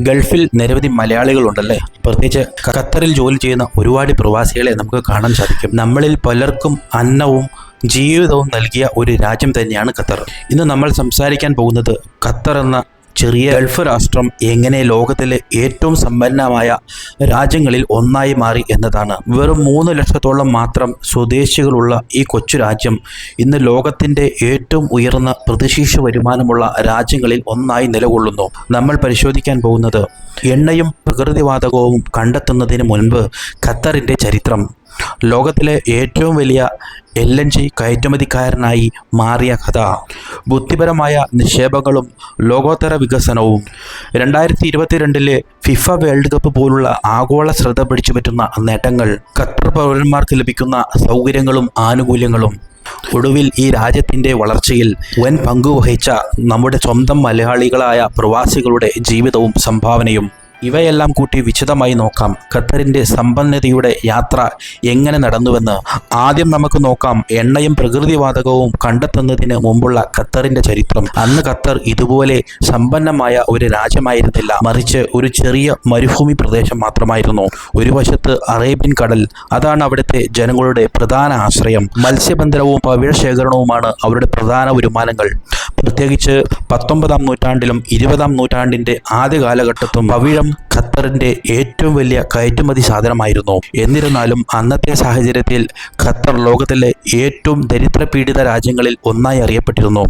ഗൾഫിൽ നിരവധി മലയാളികളുണ്ടല്ലേ? പ്രത്യേകിച്ച് ഖത്തറിൽ ജോലി ചെയ്യുന്ന ഒരുപാട് പ്രവാസികളെ നമുക്ക് കാണാൻ സാധിക്കും. നമ്മളിൽ പലർക്കും അന്നവും ജീവിതവും നൽകിയ ഒരു രാജ്യം തന്നെയാണ് ഖത്തർ. ഇന്ന് നമ്മൾ സംസാരിക്കാൻ പോകുന്നത് ഖത്തർ എന്ന ചെറിയ ഗൾഫ് രാഷ്ട്രം എങ്ങനെ ലോകത്തിലെ ഏറ്റവും സമ്പന്നമായ രാജ്യങ്ങളിൽ ഒന്നായി മാറി എന്നതാണ്. വെറും മൂന്ന് ലക്ഷത്തോളം മാത്രം സ്വദേശികളുള്ള ഈ കൊച്ചു രാജ്യം ഇന്ന് ലോകത്തിന്റെ ഏറ്റവും ഉയർന്ന പ്രതിശീർഷ വരുമാനമുള്ള രാജ്യങ്ങളിൽ ഒന്നായി നിലകൊള്ളുന്നു. നമ്മൾ പരിശോധിക്കാൻ പോകുന്നത് എണ്ണയും പ്രകൃതിവാതകവും കണ്ടെത്തുന്നതിന് മുൻപ് ഖത്തറിന്റെ ചരിത്രം. ലോകത്തിലെ ഏറ്റവും വലിയ എൽ എൻ ജി കയറ്റുമതിക്കാരനായി മാറിയ കഥ. ബുദ്ധിപരമായ നിക്ഷേപങ്ങളും ലോകോത്തര വികസനവും രണ്ടായിരത്തി ഇരുപത്തിരണ്ടിലെ ഫിഫ വേൾഡ് കപ്പ് പോലുള്ള ആഗോള ശ്രദ്ധ പിടിച്ചു പറ്റുന്ന നേട്ടങ്ങൾ ഖത്തർ പൗരന്മാർക്ക് ലഭിക്കുന്ന സൗകര്യങ്ങളും ആനുകൂല്യങ്ങളും. ഒടുവിൽ ഈ രാജ്യത്തിന്റെ വളർച്ചയിൽ വൻ പങ്കുവഹിച്ച നമ്മുടെ സ്വന്തം മലയാളികളായ പ്രവാസികളുടെ ജീവിതവും സംഭാവനയും ഇവയെല്ലാം കൂട്ടി വിശദമായി നോക്കാം. ഖത്തറിന്റെ സമ്പന്നതയുടെ യാത്ര എങ്ങനെ നടന്നുവെന്ന് ആദ്യം നമുക്ക് നോക്കാം. എണ്ണയും പ്രകൃതിവാതകവും കണ്ടെത്തുന്നതിന് മുമ്പുള്ള ഖത്തറിന്റെ ചരിത്രം. അന്ന് ഖത്തർ ഇതുപോലെ സമ്പന്നമായ ഒരു രാജ്യമായിരുന്നില്ല. മറിച്ച് ഒരു ചെറിയ മരുഭൂമി പ്രദേശം മാത്രമായിരുന്നു. ഒരു വശത്ത് അറേബ്യൻ കടൽ അതാണ് അവിടുത്തെ ജനങ്ങളുടെ പ്രധാന ആശ്രയം. മത്സ്യബന്ധനവും പവിഴ ശേഖരണവുമാണ് അവരുടെ പ്രധാന വരുമാനങ്ങൾ. പ്രത്യേകിച്ച് പത്തൊമ്പതാം നൂറ്റാണ്ടിലും ഇരുപതാം നൂറ്റാണ്ടിന്റെ ആദ്യ കാലഘട്ടത്തും പവിഴം ഖത്തറിന്റെ ഏറ്റവും വലിയ കയറ്റുമതി സാധനമായിരുന്നു. എന്നിരുന്നാലും അന്നത്തെ സാഹചര്യത്തിൽ ഖത്തർ ലോകത്തിലെ ഏറ്റവും ദരിദ്രപീഡിത രാജ്യങ്ങളിൽ ഒന്നായി അറിയപ്പെട്ടിരുന്നു.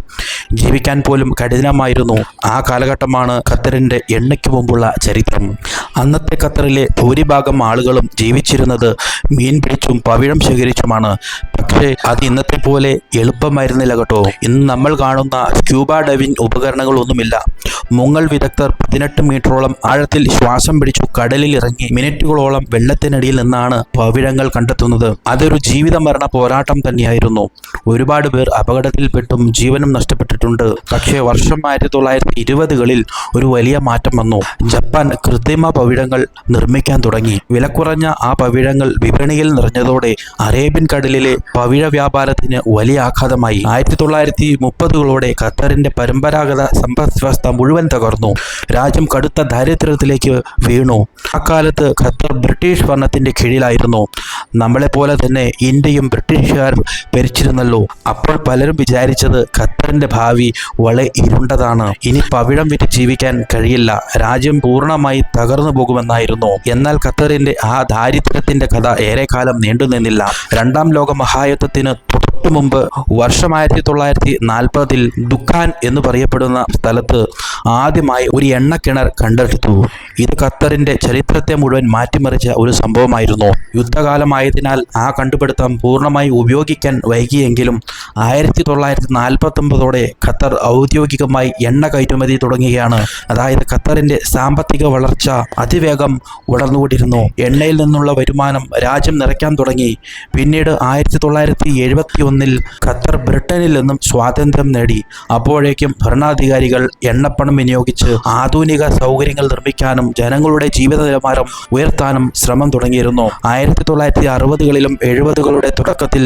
ജീവിക്കാൻ പോലും കഠിനമായിരുന്നു. ആ കാലഘട്ടമാണ് ഖത്തറിന്റെ എണ്ണയ്ക്ക് മുമ്പുള്ള ചരിത്രം. അന്നത്തെ ഖത്തറിലെ ഭൂരിഭാഗം ആളുകളും ജീവിച്ചിരുന്നത് മീൻ പിടിച്ചും പവിഴം ശേഖരിച്ചുമാണ്. പക്ഷേ അത് ഇന്നത്തെ പോലെ എളുപ്പമായിരുന്നില്ല കേട്ടോ. ഇന്ന് നമ്മൾ കാണുന്ന സ്ക്യൂബ ഡൈവിംഗ് ഉപകരണങ്ങളൊന്നുമില്ല. മുങ്ങൽ വിദഗ്ധർ പതിനെട്ട് മീറ്ററോളം ആഴത്തിൽ ശ്വാസം പിടിച്ചു കടലിൽ ഇറങ്ങി മിനിറ്റുകളോളം വെള്ളത്തിനടിയിൽ നിന്നാണ് പവിഴങ്ങൾ കണ്ടെത്തുന്നത്. അതൊരു ജീവിത മരണ പോരാട്ടം തന്നെയായിരുന്നു. ഒരുപാട് പേർ അപകടത്തിൽപ്പെട്ടും ജീവനും നഷ്ടപ്പെട്ടിട്ടുണ്ട്. പക്ഷേ വർഷം ആയിരത്തി തൊള്ളായിരത്തി ഇരുപതുകളിൽ ഒരു വലിയ മാറ്റം വന്നു. ജപ്പാൻ കൃത്രിമ പവിഴങ്ങൾ നിർമ്മിക്കാൻ തുടങ്ങി. വിലക്കുറഞ്ഞ ആ പവിഴങ്ങൾ വിപണിയിൽ നിറഞ്ഞതോടെ അറേബ്യൻ കടലിലെ പവിഴ വ്യാപാരത്തിന് വലിയ ആഘാതമായി. ആയിരത്തി തൊള്ളായിരത്തി മുപ്പതുകളോടെ ഖത്തറിന്റെ പരമ്പരാഗത സമ്പദ് വ്യവസ്ഥ മുഴുവൻ തകർന്നു. രാജ്യം കടുത്ത ദാരിദ്ര്യത്തിലേക്ക് വീണു. അക്കാലത്ത് ഖത്തർ ബ്രിട്ടീഷ് ഭരണത്തിന്റെ കീഴിലായിരുന്നു. നമ്മളെപ്പോലെ തന്നെ ഇന്ത്യയും ബ്രിട്ടീഷുകാർ ഭരിച്ചിരുന്നല്ലോ. അപ്പോൾ പലരും വിചാരിച്ചത് ഖത്തറിന്റെ ഭാവി വളരെ ഇരുണ്ടതാണ്. ഇനി പവിഴം വിറ്റ് ജീവിക്കാൻ കഴിയില്ല. രാജ്യം പൂർണമായി തകർന്നു പോകുമെന്നായിരുന്നു. എന്നാൽ ഖത്തറിന്റെ ആ ദാരിദ്ര്യത്തിന്റെ കഥ ഏറെക്കാലം നീണ്ടുനിന്നില്ല. രണ്ടാം ലോക മഹായുദ്ധത്തിന് തൊട്ടു മുമ്പ് വർഷം ആയിരത്തി തൊള്ളായിരത്തി നാൽപ്പതിൽ ദുഖാൻ എന്ന് പറയപ്പെടുന്ന സ്ഥലത്ത് ആദ്യമായി ഒരു എണ്ണക്കിണർ കണ്ടെടുത്തു. ഇത് ഖത്തറിന്റെ ചരിത്രത്തെ മുഴുവൻ മാറ്റിമറിച്ച ഒരു സംഭവമായിരുന്നു. യുദ്ധകാലമായതിനാൽ ആ കണ്ടുപിടുത്തം പൂർണമായി ഉപയോഗിക്കാൻ വൈകിയെങ്കിലും ആയിരത്തി തൊള്ളായിരത്തി നാൽപ്പത്തൊമ്പതോടെ ഖത്തർ ഔദ്യോഗികമായി എണ്ണ കയറ്റുമതി തുടങ്ങുകയാണ്. അതായത് ഖത്തറിന്റെ സാമ്പത്തിക വളർച്ച അതിവേഗം വളർന്നുകൊണ്ടിരുന്നു. എണ്ണയിൽ നിന്നുള്ള വരുമാനം രാജ്യം നിറയ്ക്കാൻ തുടങ്ങി. പിന്നീട് ആയിരത്തി തൊള്ളായിരത്തി എഴുപത്തി ഒന്നിൽ ഖത്തർ ബ്രിട്ടനിൽ നിന്നും സ്വാതന്ത്ര്യം നേടി. അപ്പോഴേക്കും ഭരണാധികാരികൾ എണ്ണപ്പണം വിനിയോഗിച്ച് ആധുനിക സൗകര്യങ്ങൾ നിർമ്മിക്കാനും ജനങ്ങളുടെ ജീവിത നിലവാരം ഉയർത്താനും ശ്രമം തുടങ്ങിയിരുന്നു. ആയിരത്തി തൊള്ളായിരത്തി അറുപതുകളിലും എഴുപതുകളുടെ തുടക്കത്തിൽ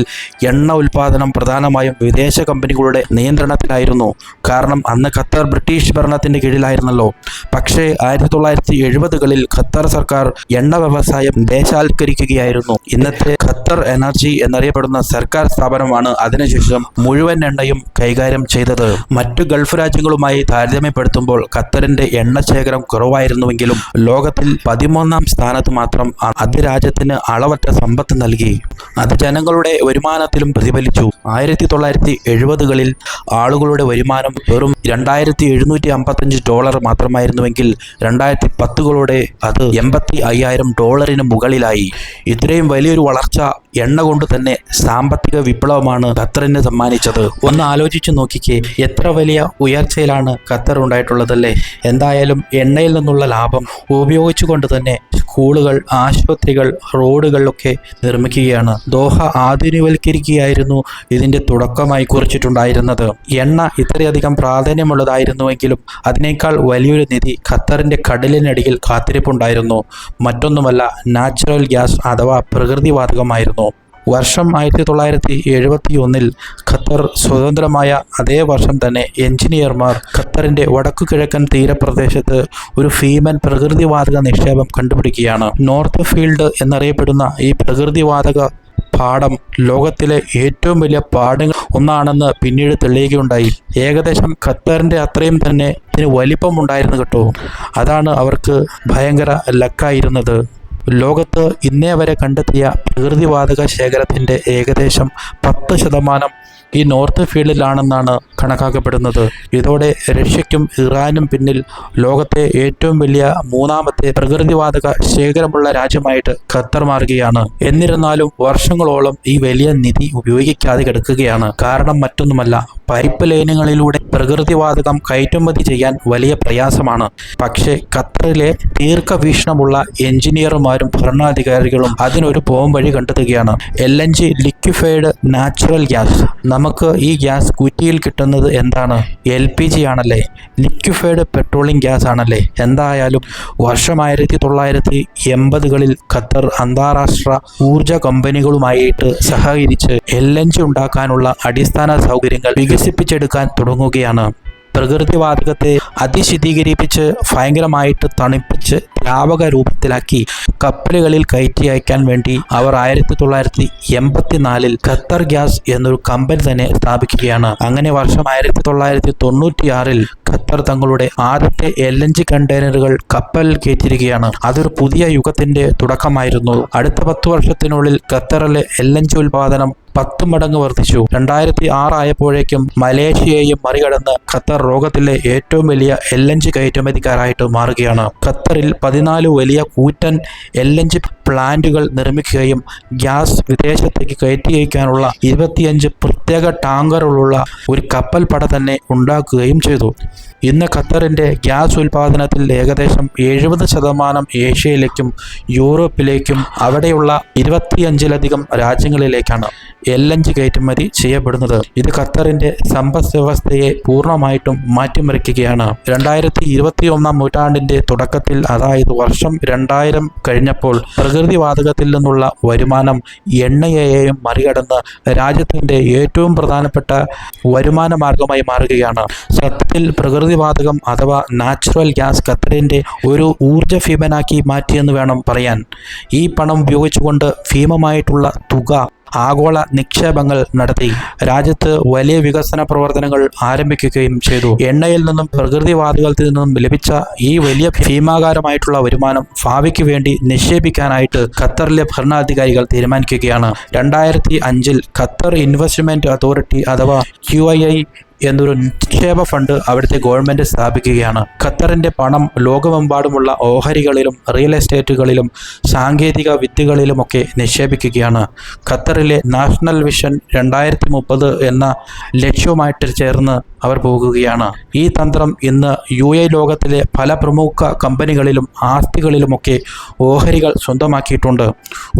എണ്ണ ഉൽപാദനം പ്രധാനമായും വിദേശ കമ്പനികളുടെ നിയന്ത്രണത്തിലായിരുന്നു. കാരണം അന്ന് ഖത്തർ ബ്രിട്ടീഷ് ഭരണത്തിന്റെ കീഴിലായിരുന്നല്ലോ. പക്ഷേ ആയിരത്തി തൊള്ളായിരത്തി എഴുപതുകളിൽ ഖത്തർ സർക്കാർ എണ്ണ വ്യവസായം ദേശാൽക്കരിക്കുകയായിരുന്നു ഇന്നത്തെ ഖത്തർ എനർജി എന്നറിയപ്പെടുന്ന സർക്കാർ സ്ഥാപനമാണ് അതിനുശേഷം മുഴുവൻ എണ്ണയും കൈകാര്യം ചെയ്തത് മറ്റു ഗൾഫ് രാജ്യങ്ങളുമായി താരതമ്യപ്പെടുത്തുമ്പോൾ ഖത്തറിന്റെ എണ്ണ ശേഖരം കുറവായിരുന്നുവെങ്കിലും ലോകത്തിൽ പതിമൂന്നാം സ്ഥാനത്ത് മാത്രം അത് രാജ്യത്തിന് അളവറ്റ സമ്പത്ത് നൽകി. അത് ജനങ്ങളുടെ വരുമാനത്തിലും പ്രതിഫലിച്ചു. ആയിരത്തി തൊള്ളായിരത്തി എഴുപതുകളിൽ ആളുകളുടെ വരുമാനം വെറും രണ്ടായിരത്തി എഴുന്നൂറ്റി അമ്പത്തഞ്ച് ഡോളർ മാത്രമായിരുന്നുവെങ്കിൽ രണ്ടായിരത്തി പത്തുകളോടെ അത് എൺപത്തി അയ്യായിരം ഡോളറിന് മുകളിലായി. ഇത്രയും വലിയൊരു വളർച്ച എണ്ണ കൊണ്ട് തന്നെ സാമ്പത്തിക വിപ്ലവമാണ് ഖത്തറിന് സമ്മാനിച്ചത്. ഒന്ന് ആലോചിച്ചു നോക്കിക്കേ എത്ര വലിയ ഉയർച്ചയിലാണ് ഖത്തർ ഉണ്ടായിട്ടുള്ളതല്ലേ? എന്തായാലും എണ്ണയിൽ നിന്നുള്ള ലാഭം ഉപയോഗിച്ചുകൊണ്ട് തന്നെ സ്കൂളുകൾ ആശുപത്രികൾ റോഡുകളിലൊക്കെ നിർമ്മിക്കുകയാണ്. ദോഹ ആധുനികവൽക്കരിക്കുകയായിരുന്നു ഇതിന്റെ തുടക്കമായി കുറിച്ചിട്ടുണ്ടായിരുന്നത്. എണ്ണ ഇത്രയധികം പ്രാധാന്യമുള്ളതായിരുന്നുവെങ്കിലും അതിനേക്കാൾ വലിയൊരു നിധി ഖത്തറിന്റെ കടലിനടിയിൽ കാത്തിരിപ്പുണ്ടായിരുന്നു. മറ്റൊന്നുമല്ല നാച്ചുറൽ ഗ്യാസ് അഥവാ പ്രകൃതിവാതകമായിരുന്നു. വർഷം ആയിരത്തി തൊള്ളായിരത്തി എഴുപത്തി ഒന്നിൽ ഖത്തർ സ്വതന്ത്രമായ അതേ വർഷം തന്നെ എഞ്ചിനീയർമാർ ഖത്തറിന്റെ വടക്കു കിഴക്കൻ തീരപ്രദേശത്ത് ഒരു ഭീമൻ പ്രകൃതിവാതക നിക്ഷേപം കണ്ടുപിടിക്കുകയാണ്. നോർത്ത് ഫീൽഡ് എന്നറിയപ്പെടുന്ന ഈ പ്രകൃതിവാതക പാടം ലോകത്തിലെ ഏറ്റവും വലിയ പാടങ്ങൾ ഒന്നാണെന്ന് പിന്നീട് തെളിയുകയുണ്ടായി. ഏകദേശം ഖത്തറിന്റെ അത്രയും തന്നെ ഇതിന് വലിപ്പമുണ്ടായിരുന്നു കേട്ടോ. അതാണ് അവർക്ക് ഭയങ്കര ലക്കായിരുന്നത്. ലോകത്ത് ഇന്നേ വരെ കണ്ടെത്തിയ പ്രകൃതിവാതക ശേഖരത്തിന്റെ ഏകദേശം പത്ത് ശതമാനം ഈ നോർത്ത് ഫീൽഡിലാണെന്നാണ് കണക്കാക്കപ്പെടുന്നത്. ഇതോടെ റഷ്യയ്ക്കും ഇറാനും പിന്നിൽ ലോകത്തെ ഏറ്റവും വലിയ മൂന്നാമത്തെ പ്രകൃതിവാതക ശേഖരമുള്ള രാജ്യമായിട്ട് ഖത്തർ മാറുകയാണ്. എന്നിരുന്നാലും വർഷങ്ങളോളം ഈ വലിയ നിധി ഉപയോഗിക്കാതെ കിടക്കുകയാണ്. കാരണം മറ്റൊന്നുമല്ല പൈപ്പ് ലൈനുകളിലൂടെ പ്രകൃതിവാതകം കയറ്റുമതി ചെയ്യാൻ വലിയ പ്രയാസമാണ്. പക്ഷേ ഖത്തറിലെ ദീർഘവീക്ഷണമുള്ള എഞ്ചിനീയർമാരും ഭരണാധികാരികളും അതിനൊരു പോംവഴി കണ്ടെത്തുകയാണ്. L N G liquefied natural gas. നമുക്ക് ഈ ഗ്യാസ് കുറ്റിയിൽ കിട്ടുന്നത് എന്താണ്? എൽ പി ജി ആണല്ലേ? ലിക്വിഫൈഡ് പെട്രോളിയം ഗ്യാസ് ആണല്ലേ? എന്തായാലും വർഷം ആയിരത്തി തൊള്ളായിരത്തി എൺപതുകളിൽ ഖത്തർ അന്താരാഷ്ട്ര ഊർജ കമ്പനികളുമായിട്ട് സഹകരിച്ച് എൽ എൻ ജി ഉണ്ടാക്കാനുള്ള അടിസ്ഥാന സൗകര്യങ്ങൾ വികസിപ്പിച്ചെടുക്കാൻ തുടങ്ങുകയാണ്. പ്രകൃതിവാതകത്തെ അതിശീതീകരിപ്പിച്ച് ഭയങ്കരമായിട്ട് തണുപ്പിച്ച് ദ്രാവക രൂപത്തിലാക്കി കപ്പലുകളിൽ കയറ്റി അയക്കാൻ വേണ്ടി അവർ ആയിരത്തി തൊള്ളായിരത്തി എൺപത്തിനാലിൽ ഖത്തർ ഗ്യാസ് എന്നൊരു കമ്പനി തന്നെ സ്ഥാപിക്കുകയാണ്. അങ്ങനെ വർഷം ആയിരത്തി തൊള്ളായിരത്തി തൊണ്ണൂറ്റിയാറിൽ ഖത്തർ തങ്ങളുടെ ആദ്യത്തെ എൽ എൻ ജി കണ്ടെയ്നറുകൾ കപ്പലിൽ കയറ്റിയിരിക്കുകയാണ്. അതൊരു പുതിയ യുഗത്തിന്റെ തുടക്കമായിരുന്നു. അടുത്ത പത്തു വർഷത്തിനുള്ളിൽ ഖത്തറിലെ എൽ എൻ ജി ഉൽപാദനം പത്ത് മടങ്ങ് വർദ്ധിച്ചു. രണ്ടായിരത്തി ആറായപ്പോഴേക്കും മലേഷ്യയെയും മറികടന്ന് ഖത്തർ ലോകത്തിലെ ഏറ്റവും വലിയ എൽ എൻ ജി കയറ്റുമതിക്കാരായിട്ട് മാറുകയാണ്. ഖത്തറിൽ പതിനാല് വലിയ കൂറ്റൻ എൽ എൻ ജി പ്ലാന്റുകൾ നിർമ്മിക്കുകയും ഗ്യാസ് വിദേശത്തേക്ക് കയറ്റി അയക്കാനുള്ള ഇരുപത്തിയഞ്ച് പ്രത്യേക ടാങ്കറുകളുള്ള ഒരു കപ്പൽ പട തന്നെ ഉണ്ടാക്കുകയും ചെയ്തു. ഇന്ന് ഖത്തറിന്റെ ഗ്യാസ് ഉൽപാദനത്തിൽ ഏകദേശം എഴുപത് ശതമാനം ഏഷ്യയിലേക്കും യൂറോപ്പിലേക്കും അവിടെയുള്ള ഇരുപത്തിയഞ്ചിലധികം രാജ്യങ്ങളിലേക്കാണ്. എൽ എൻ കയറ്റുമതി ചെയ്യപ്പെടുന്നത്. ഇത് ഖത്തറിന്റെ സമ്പദ് വ്യവസ്ഥയെ പൂർണമായിട്ടും മാറ്റിമറിക്കുകയാണ്. രണ്ടായിരത്തി ഇരുപത്തി ഒന്നാം നൂറ്റാണ്ടിന്റെ തുടക്കത്തിൽ അതായത് വർഷം രണ്ടായിരം കഴിഞ്ഞപ്പോൾ പ്രകൃതി വാതകത്തിൽ നിന്നുള്ള വരുമാനം എണ്ണയെയും മറികടന്ന് രാജ്യത്തിന്റെ ഏറ്റവും പ്രധാനപ്പെട്ട വരുമാന മാർഗമായി മാറുകയാണ്. സത്യത്തിൽ പ്രകൃതിവാതകം അഥവാ നാച്ചുറൽ ഗ്യാസ് ഖത്തറിന്റെ ഒരു ഊർജ ഭീമനാക്കി മാറ്റിയെന്ന് വേണം പറയാൻ. ഈ പണം ഉപയോഗിച്ചുകൊണ്ട് ഭീമമായിട്ടുള്ള തുക ആഗോള നിക്ഷേപങ്ങൾ നടത്തി. രാജ്യത്ത് വലിയ വികസന പ്രവർത്തനങ്ങൾ ആരംഭിക്കുകയും ചെയ്തു. എണ്ണയിൽ നിന്നും പ്രകൃതിവാതകത്തിൽ നിന്നും ലഭിച്ച ഈ വലിയ ഭീമാകാരമായിട്ടുള്ള വരുമാനം ഭാവിക്ക് വേണ്ടി നിക്ഷേപിക്കാനായിട്ട് ഖത്തറിലെ ഭരണാധികാരികൾ തീരുമാനിക്കുകയാണ്. രണ്ടായിരത്തി അഞ്ചിൽ ഖത്തർ ഇൻവെസ്റ്റ്മെന്റ് അതോറിറ്റി അഥവാ ക്യു ഐ ഐ എന്നൊരു നിക്ഷേപ ഫണ്ട് അവിടുത്തെ ഗവൺമെന്റ് സ്ഥാപിക്കുകയാണ്. ഖത്തറിന്റെ പണം ലോകമെമ്പാടുമുള്ള ഓഹരികളിലും റിയൽ എസ്റ്റേറ്റുകളിലും സാങ്കേതിക വിദ്യകളിലുമൊക്കെ നിക്ഷേപിക്കുകയാണ്. ഖത്തറിലെ നാഷണൽ വിഷൻ രണ്ടായിരത്തി മുപ്പത് എന്ന ലക്ഷ്യവുമായിട്ട് ചേർന്ന് അവർ പോകുകയാണ്. ഈ തന്ത്രം ഇന്ന് യു എ ലോകത്തിലെ പല പ്രമുഖ കമ്പനികളിലും ആസ്തികളിലുമൊക്കെ ഓഹരികൾ സ്വന്തമാക്കിയിട്ടുണ്ട്.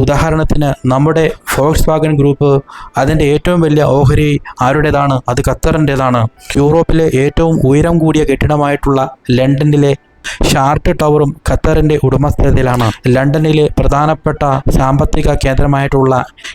ഉദാഹരണത്തിന് നമ്മുടെ ഫോക്സ് വാഗൻ ഗ്രൂപ്പ് അതിന്റെ ഏറ്റവും വലിയ ഓഹരി ആരുടേതാണ്? അത് ഖത്തറിന്റേതാണ് യൂറോപ്പിലെ ഏറ്റവും ഉയരം കൂടിയ കെട്ടിടമായിട്ടുള്ള ലണ്ടനിലെ ഷാർട്ട് ടവറും ഖത്തറിന്റെ ഉടമസ്ഥതയിലാണ്. ലണ്ടനിലെ പ്രധാനപ്പെട്ട സാമ്പത്തിക കേന്ദ്രമായിട്ടുള്ള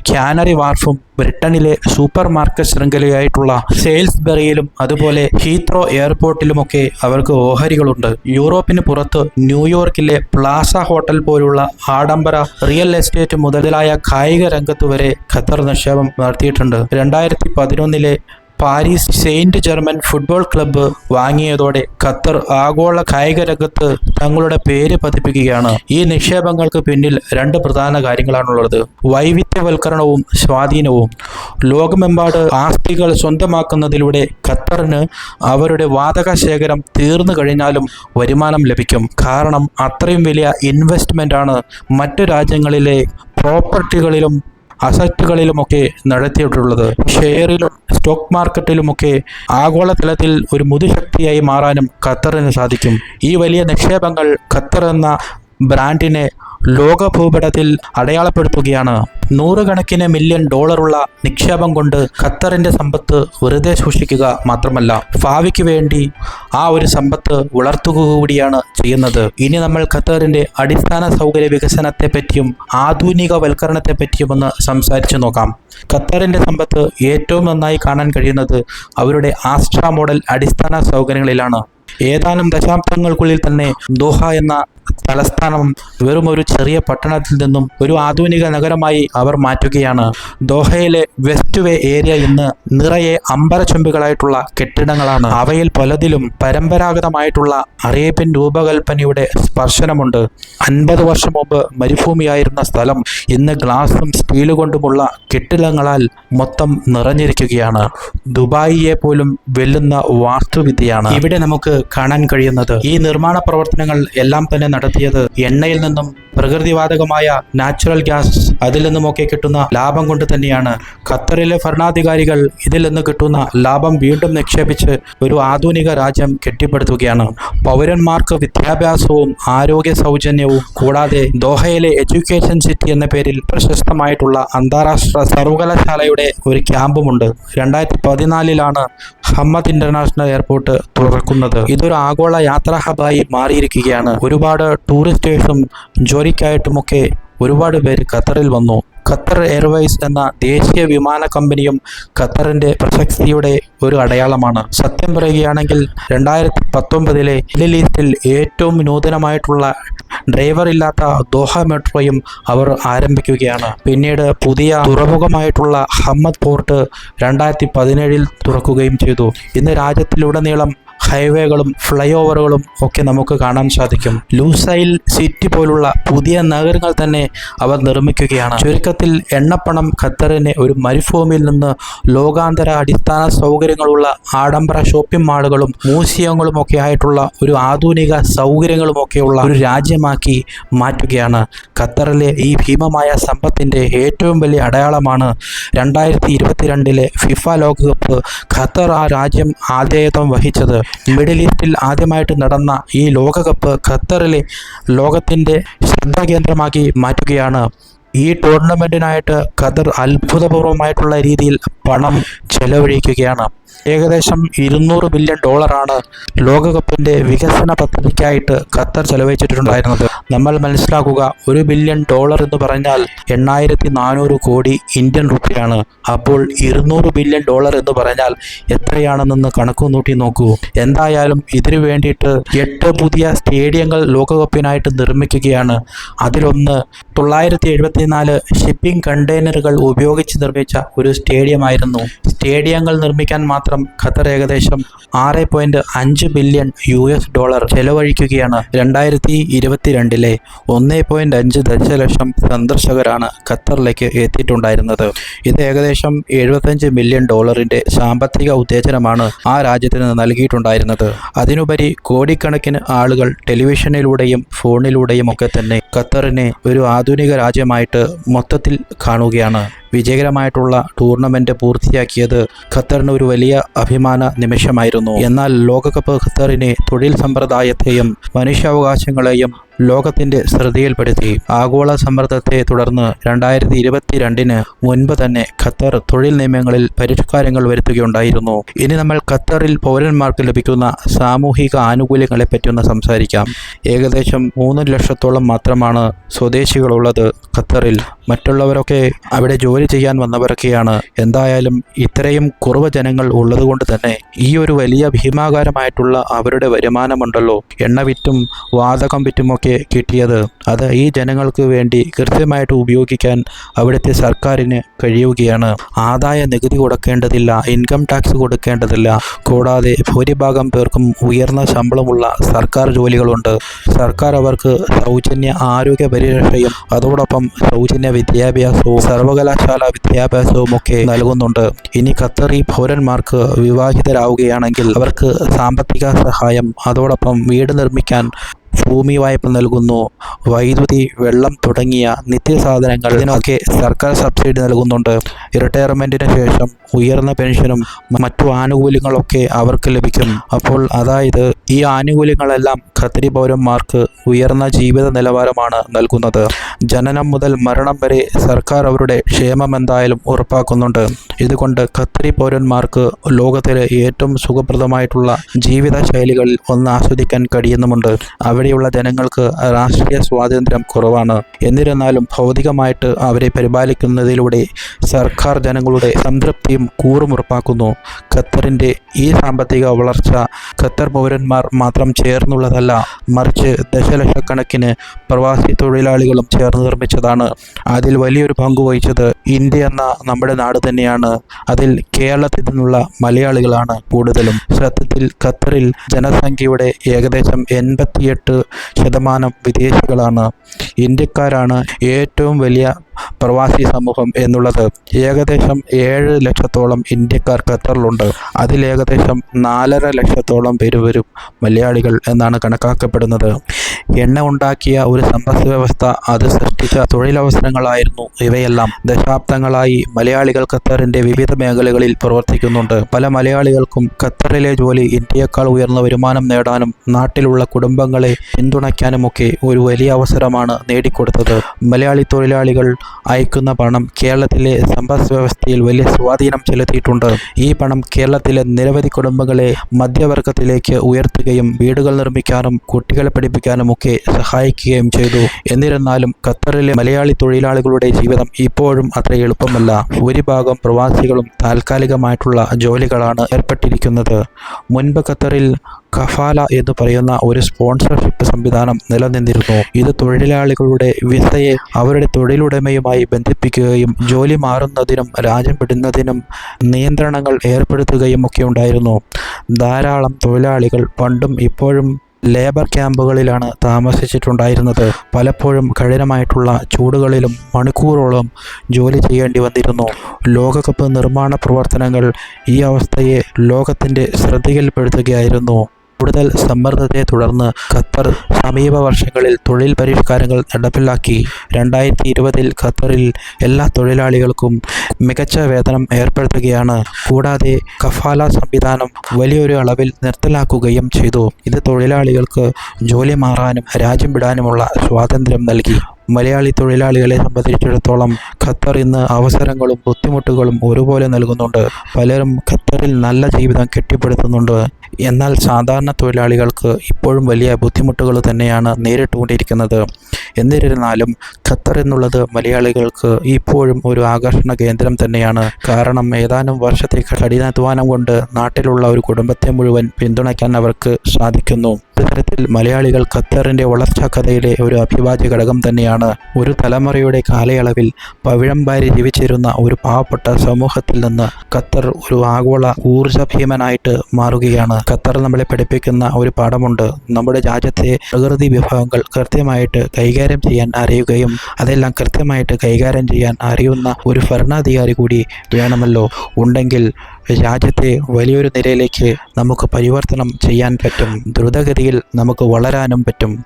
ക്യാനറി വാർഫും ബ്രിട്ടനിലെ സൂപ്പർ മാർക്കറ്റ് ശൃംഖലയായിട്ടുള്ള സെയിൽസ്ബെറിയിലും അതുപോലെ ഹീത്രോ എയർപോർട്ടിലുമൊക്കെ അവർക്ക് ഓഹരികളുണ്ട്. യൂറോപ്പിന് പുറത്ത് ന്യൂയോർക്കിലെ പ്ലാസ ഹോട്ടൽ പോലുള്ള ആഡംബര റിയൽ എസ്റ്റേറ്റ് മുതലായ കായിക രംഗത്ത് വരെ ഖത്തർ നിക്ഷേപം നടത്തിയിട്ടുണ്ട്. രണ്ടായിരത്തി പതിനൊന്നിലെ Paris Saint Germain football club വാങ്ങിയതോടെ Qatar ആഗോള കായിക രംഗത്ത് തങ്ങളുടെ പേര് പതിപ്പിക്കുകയാണ്. ഈ നിക്ഷേപങ്ങൾക്ക് പിന്നിൽ രണ്ട് പ്രധാന കാര്യങ്ങളാണുള്ളത്. വൈവിധ്യവൽക്കരണവും സ്വാധീനവും. ലോകമെമ്പാട് ആസ്തികൾ സ്വന്തമാക്കുന്നതിലൂടെ ഖത്തറിന് അവരുടെ വാതക ശേഖരം തീർന്നു കഴിഞ്ഞാലും വരുമാനം ലഭിക്കും. കാരണം അത്രയും വലിയ ഇൻവെസ്റ്റ്മെന്റ് ആണ് മറ്റു രാജ്യങ്ങളിലെ പ്രോപ്പർട്ടികളിലും അസറ്റുകളിലുമൊക്കെ നടത്തിയിട്ടുള്ളത്. ഷെയറിലും സ്റ്റോക്ക് മാർക്കറ്റിലുമൊക്കെ ആഗോളതലത്തിൽ ഒരു മുതുശക്തിയായി മാറാനും ഖത്തറിന് സാധിക്കും. ഈ വലിയ നിക്ഷേപങ്ങൾ ഖത്തർ എന്ന ബ്രാൻഡിനെ ലോക ഭൂപടത്തിൽ അടയാളപ്പെടുത്തുകയാണ്. നൂറുകണക്കിന് മില്യൺ ഡോളറുള്ള നിക്ഷേപം കൊണ്ട് ഖത്തറിന്റെ സമ്പത്ത് വെറുതെ സൂക്ഷിക്കുക മാത്രമല്ല ഭാവിക്ക് വേണ്ടി ആ ഒരു സമ്പത്ത് വളർത്തുക കൂടിയാണ് ചെയ്യുന്നത്. ഇനി നമ്മൾ ഖത്തറിന്റെ അടിസ്ഥാന സൗകര്യ വികസനത്തെ പറ്റിയും ആധുനികവൽക്കരണത്തെ പറ്റിയും ഒന്ന് സംസാരിച്ചു നോക്കാം. ഖത്തറിന്റെ സമ്പത്ത് ഏറ്റവും നന്നായി കാണാൻ കഴിയുന്നത് അവരുടെ ആസ്ട്ര മോഡൽ അടിസ്ഥാന സൗകര്യങ്ങളിലാണ്. ഏതാനും ദശാബ്ദങ്ങൾക്കുള്ളിൽ തന്നെ ദോഹ എന്ന തലസ്ഥാനം വെറും ഒരു ചെറിയ പട്ടണത്തിൽ നിന്നും ഒരു ആധുനിക നഗരമായി അവർ മാറ്റുകയാണ്. ദോഹയിലെ വെസ്റ്റ് വേ ഏരിയ ഇന്ന് നിറയെ അമ്പരചുംബികളായിട്ടുള്ള കെട്ടിടങ്ങളാണ്. അവയിൽ പലതിലും പരമ്പരാഗതമായിട്ടുള്ള അറേബ്യൻ രൂപകൽപ്പനയുടെ സ്പർശനമുണ്ട്. അൻപത് വർഷം മുമ്പ് മരുഭൂമിയായിരുന്ന സ്ഥലം ഇന്ന് ഗ്ലാസും സ്റ്റീൽ കൊണ്ടുമുള്ള കെട്ടിടങ്ങളാൽ മൊത്തം നിറഞ്ഞിരിക്കുകയാണ്. ദുബായിയെ പോലും വെല്ലുന്ന വാസ്തുവിദ്യയാണ്. ഇവിടെ നമുക്ക് കാണാൻ കഴിയുന്നത്. ഈ നിർമ്മാണ പ്രവർത്തനങ്ങൾ എല്ലാം തന്നെ നടത്തിയത് എണ്ണയിൽ നിന്നും പ്രകൃതിവാതകമായ നാച്ചുറൽ ഗ്യാസ് അതിൽ നിന്നുമൊക്കെ കിട്ടുന്ന ലാഭം കൊണ്ട് തന്നെയാണ്. ഖത്തറിലെ ഭരണാധികാരികൾ ഇതിൽ നിന്ന് കിട്ടുന്ന ലാഭം വീണ്ടും നിക്ഷേപിച്ച് ഒരു ആധുനിക രാജ്യം കെട്ടിപ്പടുത്തുകയാണ്. പൗരന്മാർക്ക് വിദ്യാഭ്യാസവും ആരോഗ്യ സൗജന്യവും കൂടാതെ ദോഹയിലെ എഡ്യൂക്കേഷൻ സിറ്റി എന്ന പേരിൽ പ്രശസ്തമായിട്ടുള്ള അന്താരാഷ്ട്ര സർവകലാശാലയുടെ ഒരു ക്യാമ്പുമുണ്ട്. രണ്ടായിരത്തി പതിനാലിലാണ് ഹമ്മദ് ഇന്റർനാഷണൽ എയർപോർട്ട് തുറക്കുന്നത്. ഇതൊരു ആഗോള യാത്രാ ഹബായി മാറിയിരിക്കുകയാണ്. ഒരുപാട് ടൂറിസ്റ്റേഴ്സും ജോലിക്കായിട്ടുമൊക്കെ ഒരുപാട് പേര് ഖത്തറിൽ വന്നു. ഖത്തർ എയർവേസ് എന്ന ദേശീയ വിമാന കമ്പനിയും ഖത്തറിന്റെ പ്രശസ്തിയുടെ ഒരു അടയാളമാണ്. സത്യം പറയുകയാണെങ്കിൽ രണ്ടായിരത്തി പത്തൊമ്പതിലെ മിഡിൽ ഈസ്റ്റിൽ ഏറ്റവും നൂതനമായിട്ടുള്ള ഡ്രൈവർ ഇല്ലാത്ത ദോഹ മെട്രോയും അവർ ആരംഭിക്കുകയാണ്. പിന്നീട് പുതിയ തുറമുഖമായിട്ടുള്ള ഹമ്മദ് പോർട്ട് രണ്ടായിരത്തി പതിനേഴിൽ തുറക്കുകയും ചെയ്തു. ഇന്ന് രാജ്യത്തിലുടനീളം ഹൈവേകളും ഫ്ലൈ ഓവറുകളും ഒക്കെ നമുക്ക് കാണാൻ സാധിക്കും. ലൂസൈൽ സിറ്റി പോലുള്ള പുതിയ നഗരങ്ങൾ തന്നെ അവർ നിർമ്മിക്കുകയാണ്. ചുരുക്കത്തിൽ എണ്ണപ്പണം ഖത്തറിനെ ഒരു മരുഭൂമിയിൽ നിന്ന് ലോകാന്തര അടിസ്ഥാന സൗകര്യങ്ങളുള്ള ആഡംബര ഷോപ്പിംഗ് മാളുകളും മ്യൂസിയങ്ങളും ഒക്കെ ആയിട്ടുള്ള ഒരു ആധുനിക സൗകര്യങ്ങളും ഒക്കെയുള്ള ഒരു രാജ്യമാക്കി മാറ്റുകയാണ്. ഖത്തറിലെ ഈ ഭീമമായ സമ്പത്തിന്റെ ഏറ്റവും വലിയ അടയാളമാണ് രണ്ടായിരത്തി ഇരുപത്തിരണ്ടിലെ ഫിഫ ലോകകപ്പ്. ഖത്തർ ആ രാജ്യം ആതിഥേയത്വം വഹിച്ചത്. മിഡിൽ ഈസ്റ്റിൽ ആദ്യമായിട്ട് നടന്ന ഈ ലോകകപ്പ് ഖത്തറിലെ ലോകത്തിന്റെ ശ്രദ്ധാകേന്ദ്രമാക്കി മാറ്റുകയാണ് ഈ ടൂർണമെന്റിനായിട്ട് ഖദർ അത്ഭുതപൂർവമായിട്ടുള്ള രീതിയിൽ പണം ചെലവഴിക്കുകയാണ്. ഏകദേശം ഇരുന്നൂറ് ബില്യൺ ഡോളറാണ് ലോകകപ്പിന്റെ വികസന പദ്ധതിക്കായിട്ട് ഖത്തർ ചെലവഴിച്ചിട്ടുണ്ടായിരുന്നത്. നമ്മൾ മനസ്സിലാക്കുക ഒരു ബില്യൺ ഡോളർ എന്ന് പറഞ്ഞാൽ എണ്ണായിരത്തി നാനൂറ് കോടി ഇന്ത്യൻ റുപ്പിയാണ്. അപ്പോൾ ഇരുന്നൂറ് ബില്യൺ ഡോളർ എന്ന് പറഞ്ഞാൽ എത്രയാണെന്ന് കണക്ക് നോട്ടി നോക്കൂ. എന്തായാലും ഇതിനു വേണ്ടിയിട്ട് എട്ട് പുതിയ സ്റ്റേഡിയങ്ങൾ ലോകകപ്പിനായിട്ട് നിർമ്മിക്കുകയാണ്. അതിലൊന്ന് തൊള്ളായിരത്തി എഴുപത്തിനാല് ഷിപ്പിംഗ് കണ്ടെയ്നറുകൾ ഉപയോഗിച്ച് നിർമ്മിച്ച ഒരു സ്റ്റേഡിയമായിരുന്നു. സ്റ്റേഡിയങ്ങൾ നിർമ്മിക്കാൻ മാത്രം ഖത്തർ ഏകദേശം ആറ് പോയിന്റ് അഞ്ച് ബില്യൺ യു എസ് ഡോളർ ചെലവഴിക്കുകയാണ് രണ്ടായിരത്തി ഇരുപത്തിരണ്ടിലെ ഒന്ന് പോയിന്റ് അഞ്ച് ദശലക്ഷം സന്ദർശകരാണ് ഖത്തറിലേക്ക് എത്തിയിട്ടുണ്ടായിരുന്നത്. ഇത് ഏകദേശം എഴുപത്തഞ്ച് മില്യൺ ഡോളറിന്റെ സാമ്പത്തിക ഉത്തേജനമാണ് ആ രാജ്യത്തിന് നൽകിയിട്ടുണ്ടായിരുന്നത്. അതിനുപരി കോടിക്കണക്കിന് ആളുകൾ ടെലിവിഷനിലൂടെയും ഫോണിലൂടെയും ഒക്കെ തന്നെ ഖത്തറിനെ ഒരു ആധുനിക രാജ്യമായിട്ട് മൊത്തത്തിൽ കാണുകയാണ്. വിജയകരമായിട്ടുള്ള ടൂർണമെന്റ് പൂർത്തിയാക്കിയത് ഖത്തറിന് ഒരു വലിയ അഭിമാന നിമിഷമായിരുന്നു. എന്നാൽ ലോകകപ്പ് ഖത്തറിനെ തൊഴിൽ സമ്പ്രദായത്തെയും മനുഷ്യാവകാശങ്ങളെയും ലോകത്തിന്റെ ശ്രദ്ധയിൽപ്പെടുത്തി. ആഗോള സമ്മർദ്ദത്തെ തുടർന്ന് രണ്ടായിരത്തി ഇരുപത്തിരണ്ടിന് മുൻപ് തന്നെ ഖത്തർ തൊഴിൽ നിയമങ്ങളിൽ പരിഷ്കാരങ്ങൾ വരുത്തുകയുണ്ടായിരുന്നു. ഇനി നമ്മൾ ഖത്തറിൽ പൗരന്മാർക്ക് ലഭിക്കുന്ന സാമൂഹിക ആനുകൂല്യങ്ങളെ പറ്റിയൊന്ന് സംസാരിക്കാം. ഏകദേശം മൂന്ന് ലക്ഷത്തോളം മാത്രമാണ് സ്വദേശികളുള്ളത് ഖത്തറിൽ. മറ്റുള്ളവരൊക്കെ അവിടെ ജോലി ചെയ്യാൻ വന്നവരൊക്കെയാണ്. എന്തായാലും ഇത്രയും കുറവ് ജനങ്ങൾ ഉള്ളതുകൊണ്ട് തന്നെ ഈ ഒരു വലിയ ഭീമാകാരമായിട്ടുള്ള അവരുടെ വരുമാനമുണ്ടല്ലോ. എണ്ണ വിറ്റും വാതകം വിറ്റുമൊക്കെ കിട്ടിയത്. അത് ഈ ജനങ്ങൾക്ക് വേണ്ടി കൃത്യമായിട്ട് ഉപയോഗിക്കാൻ അവിടുത്തെ സർക്കാരിന് കഴിയുകയാണ്. ആദായ നികുതി കൊടുക്കേണ്ടതില്ല ഇൻകം ടാക്സ് കൊടുക്കേണ്ടതില്ല. കൂടാതെ ഭൂരിഭാഗം പേർക്കും ഉയർന്ന ശമ്പളമുള്ള സർക്കാർ ജോലികളുണ്ട്. സർക്കാർ അവർക്ക് സൗജന്യ ആരോഗ്യ പരിരക്ഷയും അതോടൊപ്പം സൗജന്യ വിദ്യാഭ്യാസവും സർവകലാശാല വിദ്യാഭ്യാസവും ഒക്കെ നൽകുന്നുണ്ട്. ഇനി ഖത്തറി പൗരന്മാർക്ക് വിവാഹിതരാവുകയാണെങ്കിൽ അവർക്ക് സാമ്പത്തിക സഹായം അതോടൊപ്പം വീട് നിർമ്മിക്കാൻ ഭൂമി വായ്പ നൽകുന്നു. വൈദ്യുതി വെള്ളം തുടങ്ങിയ നിത്യസാധനങ്ങൾ ഇതിനൊക്കെ സർക്കാർ സബ്സിഡി നൽകുന്നുണ്ട്. റിട്ടയർമെന്റിന് ശേഷം ഉയർന്ന പെൻഷനും മറ്റു ആനുകൂല്യങ്ങളൊക്കെ അവർക്ക് ലഭിക്കും. അപ്പോൾ അതായത് ഈ ആനുകൂല്യങ്ങളെല്ലാം ഖത്തരി പൗരന്മാർക്ക് ഉയർന്ന ജീവിത നിലവാരമാണ് നൽകുന്നത്. ജനനം മുതൽ മരണം വരെ സർക്കാർ അവരുടെ ക്ഷേമം എന്തായാലും ഉറപ്പാക്കുന്നുണ്ട്. ഇതുകൊണ്ട് ഖത്തരി പൗരന്മാർക്ക് ലോകത്തിലെ ഏറ്റവും സുഖപ്രദമായിട്ടുള്ള ജീവിത ശൈലികളിൽ ഒന്ന് ആസ്വദിക്കാൻ കഴിയുന്നുമുണ്ട്. അവിടെയുള്ള ജനങ്ങൾക്ക് രാഷ്ട്രീയ സ്വാതന്ത്ര്യം കുറവാണ്. എന്നിരുന്നാലും ഭൗതികമായിട്ട് അവരെ പരിപാലിക്കുന്നതിലൂടെ സർക്കാർ ജനങ്ങളുടെ സംതൃപ്തിയും കൂറും ഉറപ്പാക്കുന്നു. ഖത്തറിന്റെ ഈ സാമ്പത്തിക വളർച്ച ഖത്തർ പൗരന്മാർ മാത്രം ചേർന്നുള്ളതല്ല മറിച്ച് ദശലക്ഷക്കണക്കിന് പ്രവാസി തൊഴിലാളികളും ചേർന്ന് നിർമ്മിച്ചതാണ്. അതിൽ വലിയൊരു പങ്ക് വഹിച്ചത് ഇന്ത്യ എന്ന നമ്മുടെ നാട് തന്നെയാണ്. അതിൽ കേരളത്തിൽ നിന്നുള്ള മലയാളികളാണ് കൂടുതലും. സത്യത്തിൽ ഖത്തറിൽ ജനസംഖ്യയുടെ ഏകദേശം എൺപത്തിയെട്ട് ശതമാനം വിദേശികളാണ്. ഇന്ത്യക്കാരാണ് ഏറ്റവും വലിയ പ്രവാസി സമൂഹം എന്നുള്ളത്. ഏകദേശം ഏഴ് ലക്ഷത്തോളം ഇന്ത്യക്കാർ ഖത്തറിലുണ്ട്. അതിൽ ഏകദേശം നാലര ലക്ഷത്തോളം പേര് വരും മലയാളികൾ എന്നാണ് കണക്കാക്കപ്പെടുന്നത്. എണ്ണ ഉണ്ടാക്കിയ ഒരു സമ്പദ് വ്യവസ്ഥ അത് സൃഷ്ടിച്ച തൊഴിലവസരങ്ങളായിരുന്നു ഇവയെല്ലാം. ദശാബ്ദങ്ങളായി മലയാളികൾ ഖത്തറിന്റെ വിവിധ മേഖലകളിൽ പ്രവർത്തിക്കുന്നുണ്ട്. പല മലയാളികൾക്കും ഖത്തറിലെ ജോലി ഇന്ത്യയേക്കാൾ ഉയർന്ന വരുമാനം നേടാനും നാട്ടിലുള്ള കുടുംബങ്ങളെ പിന്തുണയ്ക്കാനുമൊക്കെ ഒരു വലിയ അവസരമാണ് നേടിക്കൊടുത്തത്. മലയാളി തൊഴിലാളികൾ അയക്കുന്ന പണം കേരളത്തിലെ സമ്പദ് വ്യവസ്ഥയിൽ വലിയ സ്വാധീനം ചെലുത്തിയിട്ടുണ്ട്. ഈ പണം കേരളത്തിലെ നിരവധി കുടുംബങ്ങളെ മധ്യവർഗത്തിലേക്ക് ഉയർത്തുകയും വീടുകൾ നിർമ്മിക്കാനും കുട്ടികളെ പഠിപ്പിക്കാനും ഒക്കെ സഹായിക്കുകയും ചെയ്തു. എന്നിരുന്നാലും ഖത്തറിലെ മലയാളി തൊഴിലാളികളുടെ ജീവിതം ഇപ്പോഴും അത്ര എളുപ്പമല്ല. ഭൂരിഭാഗം പ്രവാസികളും താൽക്കാലികമായിട്ടുള്ള ജോലികളാണ് ഏർപ്പെട്ടിരിക്കുന്നത്. മുൻപ് ഖത്തറിൽ കഫാല എന്ന് പറയുന്ന ഒരു സ്പോൺസർഷിപ്പ് സംവിധാനം നിലനിന്നിരുന്നു. ഇത് തൊഴിലാളികളുടെ വിസയെ അവരുടെ തൊഴിലുടമയുമായി ബന്ധിപ്പിക്കുകയും ജോലി മാറുന്നതിനും രാജ്യം വിടുന്നതിനും നിയന്ത്രണങ്ങൾ ഏർപ്പെടുത്തുകയും ഒക്കെ ഉണ്ടായിരുന്നു. ധാരാളം തൊഴിലാളികൾ പണ്ടും ഇപ്പോഴും ലേബർ ക്യാമ്പുകളിലാണ് താമസിച്ചിട്ടുണ്ടായിരുന്നത്. പലപ്പോഴും കഠിനമായിട്ടുള്ള ചൂടുകളിലും മണിക്കൂറോളം ജോലി ചെയ്യേണ്ടി വന്നിരുന്നു. ലോകകപ്പ് നിർമ്മാണ പ്രവർത്തനങ്ങൾ ഈ അവസ്ഥയെ ലോകത്തിന്റെ ശ്രദ്ധയിൽപ്പെടുത്തുകയായിരുന്നു. കൂടുതൽ സമ്മർദ്ദത്തെ തുടർന്ന് ഖത്തർ സമീപ വർഷങ്ങളിൽ തൊഴിൽ പരിഷ്കാരങ്ങൾ നടപ്പിലാക്കി. രണ്ടായിരത്തി ഇരുപതിൽ ഖത്തറിൽ എല്ലാ തൊഴിലാളികൾക്കും മികച്ച വേതനം ഏർപ്പെടുത്തുകയാണ്. കൂടാതെ കഫാല സംവിധാനം വലിയൊരു അളവിൽ നിർത്തലാക്കുകയും ചെയ്തു. ഇത് തൊഴിലാളികൾക്ക് ജോലി മാറാനും രാജ്യം വിടാനുമുള്ള സ്വാതന്ത്ര്യം നൽകി. മലയാളി തൊഴിലാളികളെ സംബന്ധിച്ചിടത്തോളം ഖത്തർ ഇന്ന് അവസരങ്ങളും ബുദ്ധിമുട്ടുകളും ഒരുപോലെ നൽകുന്നുണ്ട്. പലരും ഖത്തറിൽ നല്ല ജീവിതം കെട്ടിപ്പടുത്തുന്നുണ്ട്. എന്നാൽ സാധാരണ തൊഴിലാളികൾക്ക് ഇപ്പോഴും വലിയ ബുദ്ധിമുട്ടുകൾ തന്നെയാണ് നേരിട്ടുകൊണ്ടിരിക്കുന്നത്. എന്നിരുന്നാലും ഖത്തർ എന്നുള്ളത് മലയാളികൾക്ക് ഇപ്പോഴും ഒരു ആകർഷണ കേന്ദ്രം തന്നെയാണ്. കാരണം ഏതാനും വർഷത്തെ കഠിനാധ്വാനം കൊണ്ട് നാട്ടിലുള്ള ഒരു കുടുംബത്തെ മുഴുവൻ പിന്തുണയ്ക്കാൻ അവർക്ക് സാധിക്കുന്നു. ഇത്തരത്തിൽ മലയാളികൾ ഖത്തറിന്റെ വളർച്ചാ കഥയിലെ ഒരു അഭിവാജ്യ ഘടകം തന്നെയാണ്. ഒരു തലമുറയുടെ കാലയളവിൽ പവിഴമ്പാരി ജീവിച്ചിരുന്ന ഒരു പാവപ്പെട്ട സമൂഹത്തിൽ നിന്ന് ഖത്തർ ഒരു ആഗോള ഊർജ ഭീമനായിട്ട് മാറുകയാണ്. ഖത്തർ നമ്മളെ പഠിപ്പിക്കുന്ന ഒരു പാഠമുണ്ട്. നമ്മുടെ രാജ്യത്തെ പ്രകൃതി വിഭവങ്ങൾ കൃത്യമായിട്ട് കൈകാര്യം ചെയ്യാൻ അറിയുകയും അതെല്ലാം കൃത്യമായിട്ട് കൈകാര്യം ചെയ്യാൻ അറിയുന്ന ഒരു ഭരണാധികാരി കൂടി വേണമല്ലോ. ഉണ്ടെങ്കിൽ രാജ്യത്തെ വലിയൊരു നിലയിലേക്ക് നമുക്ക് പരിവർത്തനം ചെയ്യാൻ പറ്റും. ദ്രുതഗതിയിൽ നമുക്ക് വളരാനും പറ്റും.